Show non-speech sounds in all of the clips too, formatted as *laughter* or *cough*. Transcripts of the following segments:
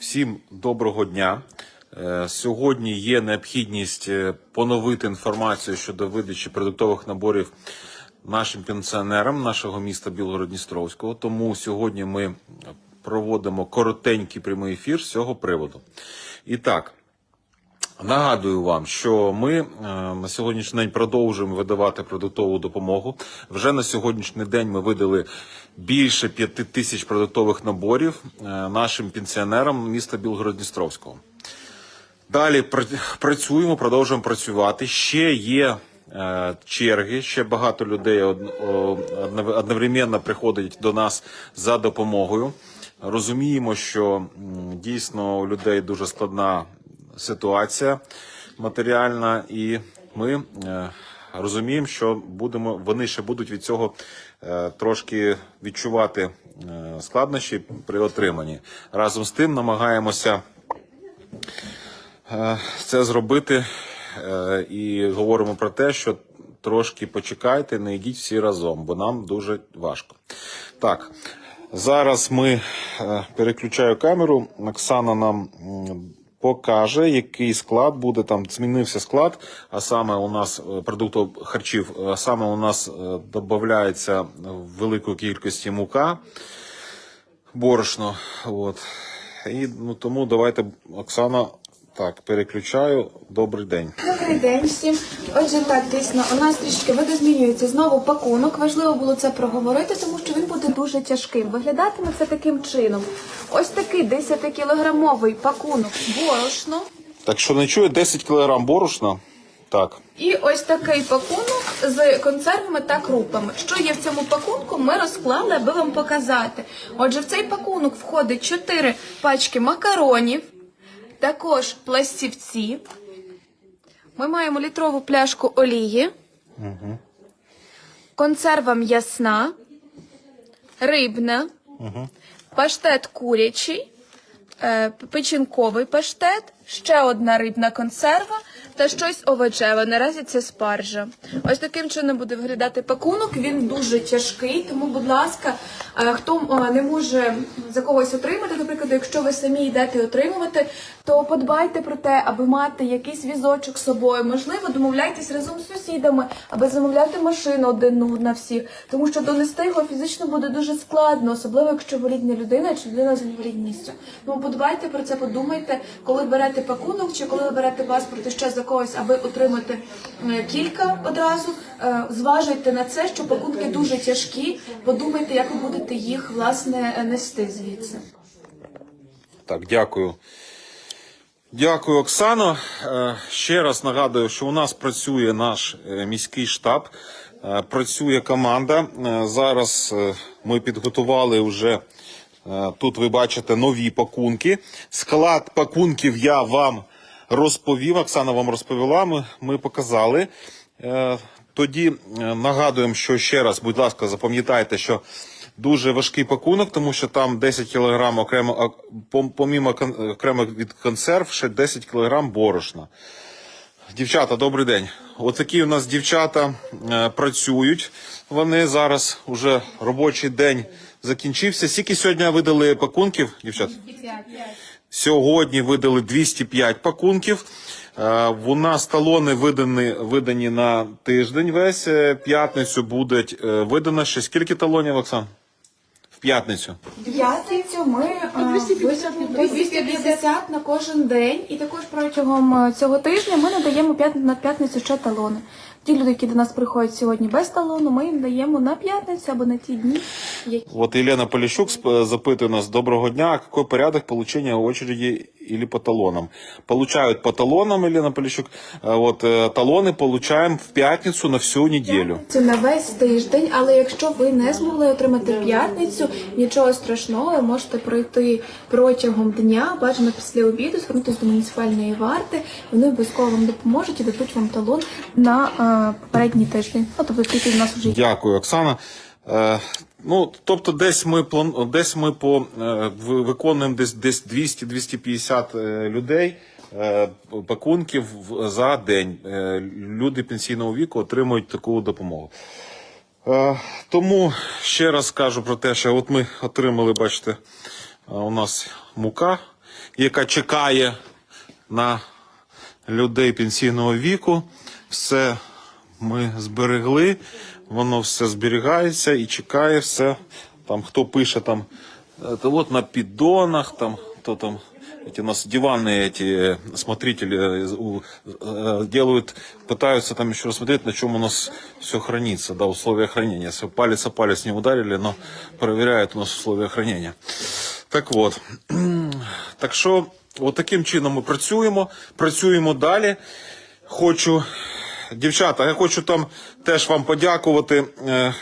Всім доброго дня. Е, Сьогодні є необхідність е, поновити інформацію щодо видачі продуктових наборів нашим пенсіонерам нашого міста Білгород-Дністровського. Тому сьогодні ми проводимо коротенький прямий ефір з цього приводу. І так, Нагадую вам, що ми е, на сьогоднішній день продовжуємо видавати продуктову допомогу. Вже на сьогоднішній день ми видали більше п'яти тисяч продуктових наборів е, нашим пенсіонерам міста Білгород-Дністровського. Далі працюємо, продовжуємо працювати. Ще є е, черги, ще багато людей одновременно приходять до нас за допомогою. Розуміємо, що дійсно у людей дуже складна ситуація матеріальна, і ми е, розуміємо, що будемо вони ще будуть від цього е, трошки відчувати е, складнощі при отриманні. Разом з тим намагаємося це зробити і говоримо про те, що трошки почекайте, не йдіть всі разом, бо нам дуже важко. Так, зараз ми переключаю камеру. Оксана нам покаже, який склад буде. Там змінився склад, а саме у нас е, продуктів харчів, а саме у нас е, додається великої кількості мука борошно. От. І ну, тому давайте, Оксана, так, переключаю. Добрий день. Добрий день всім. Отже, так, дійсно, у нас трішки видозмінюється знову пакунок. Важливо було це проговорити, тому що він буде дуже тяжким. Виглядатиме це таким чином. Ось такий 10-кілограмовий пакунок борошно. Так що не чую 10 кг борошна. Так. І ось такий пакунок з консервами та крупами. Що є в цьому пакунку, ми розклали, аби вам показати. Отже, в цей пакунок входить 4 пачки макаронів, також пластівці. Ми маємо літрову пляшку олії, консерва м'ясна, рибна, паштет курячий, е, печінковий паштет, ще одна рибна консерва та щось овочеве. Наразі це спаржа. Ось таким чином буде виглядати пакунок. Він дуже тяжкий, тому, будь ласка, е, хто е, не може за когось отримати, наприклад, якщо ви самі йдете отримувати, то подбайте про те, аби мати якийсь візочок з собою. Можливо, домовляйтесь разом з сусідами, аби замовляти машину один на всіх, тому що донести його фізично буде дуже складно, особливо якщо ви літня людина чи людина з інвалідністю. Тому подбайте про це, подумайте, коли берете пакунок чи коли ви берете паспорт ще за когось, аби отримати е, кілька одразу. е, Зважуйте на це, що пакунки дуже тяжкі. Подумайте, як ви будете їх власне нести звідси. Так, дякую. Дякую, Оксано. Е, Ще раз нагадую, що у нас працює наш міський штаб, працює команда. Зараз ми підготували вже тут. Ви бачите нові пакунки. Склад пакунків я вам розповів. Оксана вам розповіла. Ми, ми показали. Е, Тоді е, нагадуємо, що ще раз, будь ласка, запам'ятайте, що дуже важкий пакунок, тому що там 10 кг окремо, помімо окремо від консерв, ще 10 кг борошна. Дівчата, добрий день. Отакі у нас дівчата е, працюють. Вони зараз уже робочий день закінчився. Скільки сьогодні видали пакунків, дівчат? Сьогодні видали 205 пакунків. Е, У нас талони видані, видані на тиждень весь. Е, П'ятницю будуть е, видано ще скільки талонів, Оксан? В п'ятницю. В П'ятницю ми е, по 250 на кожен день, і також протягом е, цього тижня ми надаємо на п'ятницю ще талони. Ті люди, які до нас приходять сьогодні без талону, ми їм даємо на п'ятницю або на ті дні, які Вот Елена Полищук сп- запытывает нас, доброго дня, а какой порядок получения очереди или по талонам? Получают по талонам, Елена Полищук, А вот э, талоны получаем в пятницу на всю неделю. Це на весь тиждень, але якщо ви не змогли отримати п'ятницю, нічого страшного, ви можете пройти протягом дня, бажано після обіду, звернутися до муніципальної варти. Вони обов'язково вам допоможуть і дадуть вам талон на е, попередній тиждень. Ну, тобто тільки в нас вже. Дякую, Оксана. Е, ну, тобто, десь ми план... десь ми по е, виконуємо десь десь 200-250 е, людей. е, Пакунків за день Е, люди пенсійного віку отримують таку допомогу. Тому ще раз кажу про те, що от ми отримали, бачите, у нас мука яка чекає на людей пенсійного віку. Все ми зберегли, воно все зберігається і чекає все. Там хто пише там, е, то от на піддонах, там хто там. Эти у нас диванные эти э, смотрители э, у- э, делают, пытаются там еще рассмотреть, на чем у нас все хранится, да, условия хранения. Если палец о палец не ударили, но проверяют у нас условия хранения. Так от. *clears throat* Так що, от таким чином ми працюємо, працюємо далі. Хочу, дівчата, я хочу там теж вам подякувати е,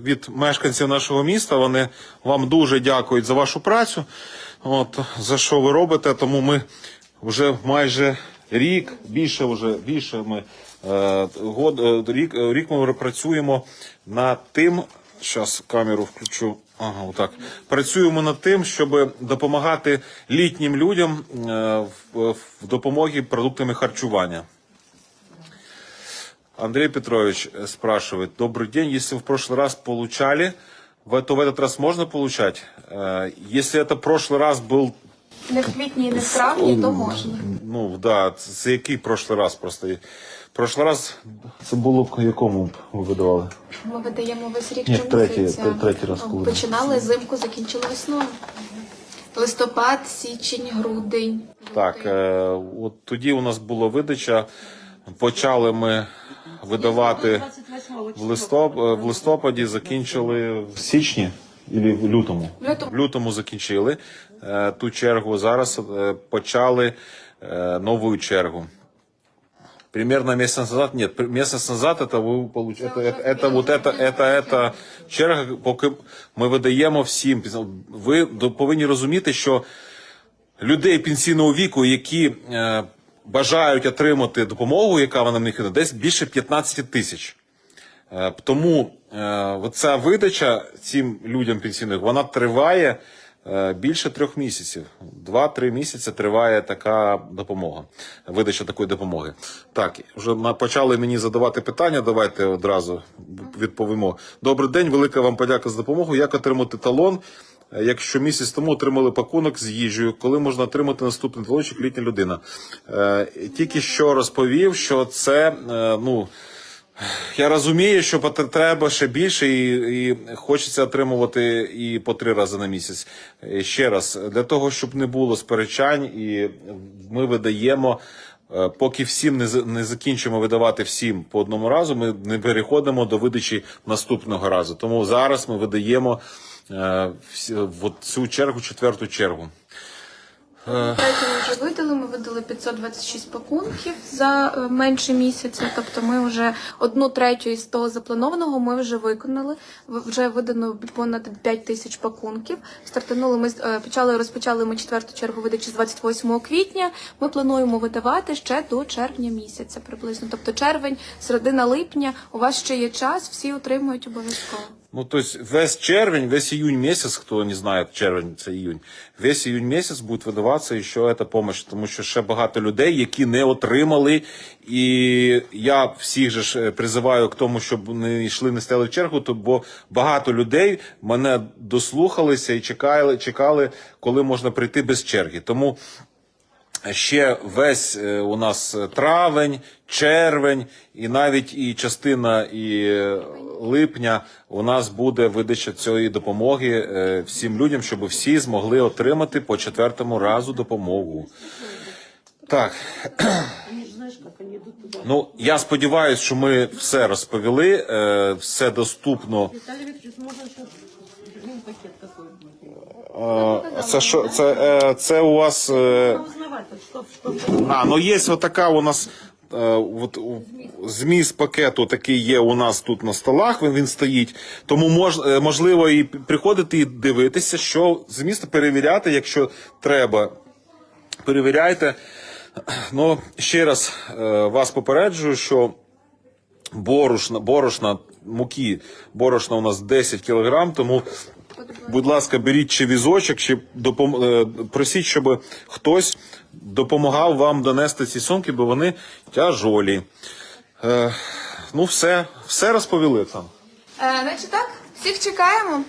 від мешканців нашого міста. Вони вам дуже дякують за вашу працю, от, за що ви робите. Тому ми вже майже рік, більше вже більше ми е, год, е, рік, рік ми працюємо над тим. Зараз камеру включу. Ага, отак. Працюємо над тим, щоб допомагати літнім людям в, в допомогі продуктами харчування. Андрей Петрович э, спрашивает. Добрый день. Если в прошлый раз получали, в- то в этот раз можно получать? Э, Если это прошлый раз был, Не в квітні і не в травні, то можна. ну да, це це який прошлый раз просто? Прошлый раз це було б якому б ви видавали? Ми видаємо весь рік Ні, щомісяця. третій- тре- третій раз коли? Починали зимку, закінчили весною. Листопад, січень, грудень. Так, е, от тоді у нас була видача. Почали ми видавати в, листоп, е, в листопаді, закінчили в січні і в лютому. В лютому. В лютому закінчили е, ту чергу. Зараз е, почали е, нову чергу. Примерно месяц назад, нет, при- месяц назад это вы получ... это, это, это, вот это, это, это черга, поки ми видаємо всім. Ви до- повинні розуміти, що людей пенсійного віку, які е, бажають отримати допомогу, яка вона в них іде, десь більше 15 тисяч. Е, Тому е, ця видача цим людям пенсійних вона триває е, більше трьох місяців. Два-три місяці триває така допомога, видача такої допомоги. Так, вже почали мені задавати питання. Давайте одразу відповімо. Добрий день, велика вам подяка за допомогу. Як отримати талон? Якщо місяць тому отримали пакунок з їжею, коли можна отримати наступний талончик літня людина? Е, Тільки що розповів, що це е, ну. Я розумію, що треба ще більше, і, і хочеться отримувати і по три рази на місяць. Е, Ще раз, для того, щоб не було сперечань, і ми видаємо. Поки всім не не закінчимо видавати всім по одному разу, ми не переходимо до видачі наступного разу. Тому зараз ми видаємо в цю чергу, четверту чергу. Третю ми вже видали, ми видали 526 пакунків за е, менше місяця. Тобто ми вже одну третю із того запланованого ми вже виконали. Вже видано понад 5 тисяч пакунків. Стартанули ми е, почали розпочали ми четверту чергу видачі з 28 квітня. Ми плануємо видавати ще до червня місяця приблизно. Тобто червень, середина липня. У вас ще є час, всі отримують обов'язково. Ну, то есть весь червень, весь июнь месяц, кто не знає, червень це июнь, весь июнь месяц буде видаватися ще ця помощь, тому що ще багато людей, які не отримали. І я всіх же ж е, призиваю к тому, щоб не йшли, не стали чергу, то бо багато людей мене дослухалися і чекали, чекали, коли можна прийти без черги. Тому ще весь е, у нас е, травень, червень, і навіть і частина і е, липня у нас буде видача цієї допомоги всім людям, щоб всі змогли отримати по четвертому разу допомогу. Так. Ну, я сподіваюся, що ми все розповіли, все доступно. Один пакет Це що? Це, це у вас. е, Узнавать, вот что, что А, ну є отака у нас е, от, зміст пакету такий є у нас тут на столах, він, він стоїть. Тому мож, е, можливо і приходити і дивитися, що зміст перевіряти, якщо треба. Перевіряйте. Ну, ще раз е, вас попереджую, що борошна, борошна, муки, борошна у нас 10 кг, тому, будь ласка, беріть чи візочок, чи допом... просіть, щоб хтось допомагав вам донести ці сумки, бо вони тяжолі. Е, ну, все, все розповіли там. Е, значить так, всіх чекаємо.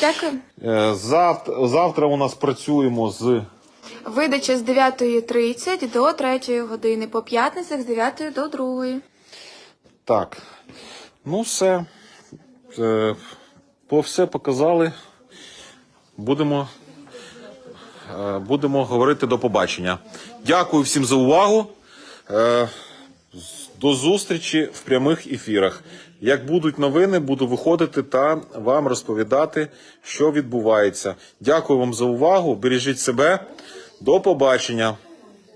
Дякую. Е, Завтра, завтра у нас працюємо з Видача з 9.30 до 3 години, по п'ятницях з 9 до 2. Так. Ну, все. Е, По все показали. Будемо, будемо говорити до побачення. Дякую всім за увагу. Е, До зустрічі в прямих ефірах. Як будуть новини, буду виходити та вам розповідати, що відбувається. Дякую вам за увагу. Бережіть себе. До побачення.